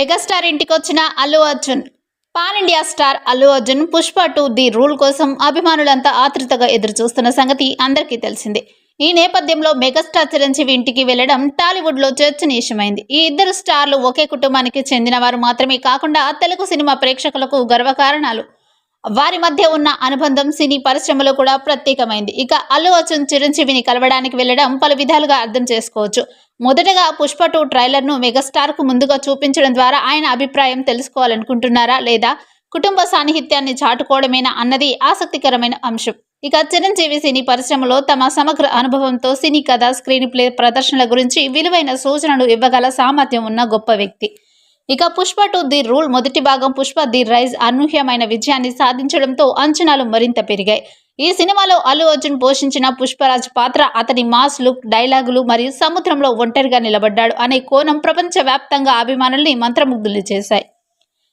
Megastar ఇంటికి వచ్చిన Allu Arjun. Pan India star Allu Arjun Pushpa two the rule కోసం అభిమానులంతా ఆతృతగా ఎదురు చూస్తున్న సంగతి అందరికీ తెలిసిందే. ఈ నేపథ్యంలో మెగాస్టార్ చిరంజీవి ఇంటికి వెళ్ళడం టాలీవుడ్లో చర్చనీయమైంది. ఈ ఇద్దరు స్టార్లు ఒకే కుటుంబానికి చెందిన వారు మాత్రమే కాకుండా తెలుగు సినిమా ప్రేక్షకులకు గర్వకారణాలు. వారి మధ్య ఉన్న అనుబంధం సినీ పరిశ్రమలో కూడా ప్రత్యేకమైంది. ఇక అల్లు అర్జున్ చిరంజీవిని కలవడానికి వెళ్ళడం పలు విధాలుగా అర్థం చేసుకోవచ్చు. మొదటగా పుష్ప టూ ట్రైలర్ను మెగాస్టార్కు ముందుగా చూపించడం ద్వారా ఆయన అభిప్రాయం తెలుసుకోవాలనుకుంటున్నారా లేదా? కుటుంబ సాన్నిహిత్యాన్ని చాటుకోవడమేనా అన్నది ఆసక్తికరమైన అంశం. ఇక చిరంజీవి సినీ పరిశ్రమలో తమ సమగ్ర అనుభవంతో సినీ కథ స్క్రీన్ ప్లే ప్రదర్శనల గురించి విలువైన సూచనలు ఇవ్వగల సామర్థ్యం ఉన్న గొప్ప వ్యక్తి. ఇక పుష్ప టు ది రూల్. మొదటి భాగం పుష్ప ది రైజ్ అనూహ్యమైన విజయాన్ని సాధించడంతో అంచనాలు మరింత పెరిగాయి. ఈ సినిమాలో అల్లు అర్జున్ పోషించిన పుష్పరాజ్ పాత్ర అతని మాస్ లుక్ డైలాగులు మరియు సముద్రంలో ఒంటరిగా నిలబడ్డాడు అనే కోణం ప్రపంచవ్యాప్తంగా అభిమానుల్ని మంత్రముగ్ధులు చేశాయి.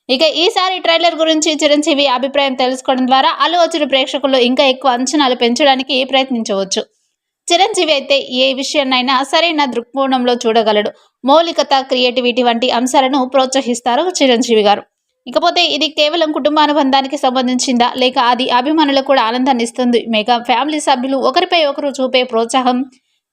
ఇక ఈసారి ట్రైలర్ గురించి చిరంజీవి అభిప్రాయం తెలుసుకోవడం ద్వారా అల్లు అర్జున్ ప్రేక్షకుల్లో ఇంకా ఎక్కువ అంచనాలు పెంచడానికి ప్రయత్నించవచ్చు. చిరంజీవి అయితే ఏ విషయాన్నైనా సరైన దృక్కోణంలో చూడగలడు. మౌలికత క్రియేటివిటీ వంటి అంశాలను ప్రోత్సహిస్తారు చిరంజీవి గారు. ఇకపోతే ఇది కేవలం కుటుంబానుబంధానికి సంబంధించిందా? లేక అది అభిమానులకు కూడా ఆనందాన్ని ఇస్తుంది? మెగా ఫ్యామిలీ సభ్యులు ఒకరిపై ఒకరు చూపే ప్రోత్సాహం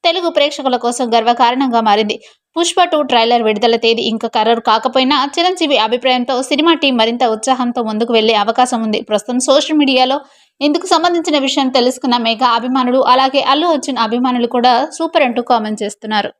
తెలుగు ప్రేక్షకుల కోసం గర్వకారణంగా మారింది. పుష్ప టూ ట్రైలర్ విడుదల తేదీ ఇంకా ఖరారు కాకపోయినా చిరంజీవి అభిప్రాయంతో సినిమా టీం మరింత ఉత్సాహంతో ముందుకు వెళ్ళే అవకాశం ఉంది. ప్రస్తుతం సోషల్ మీడియాలో ఇందుకు సంబంధించిన విషయం తెలుసుకున్న మేఘ అభిమానులు అలాగే అల్లు అర్జున్ అభిమానులు కూడా సూపర్ అంటూ కామెంట్ చేస్తున్నారు.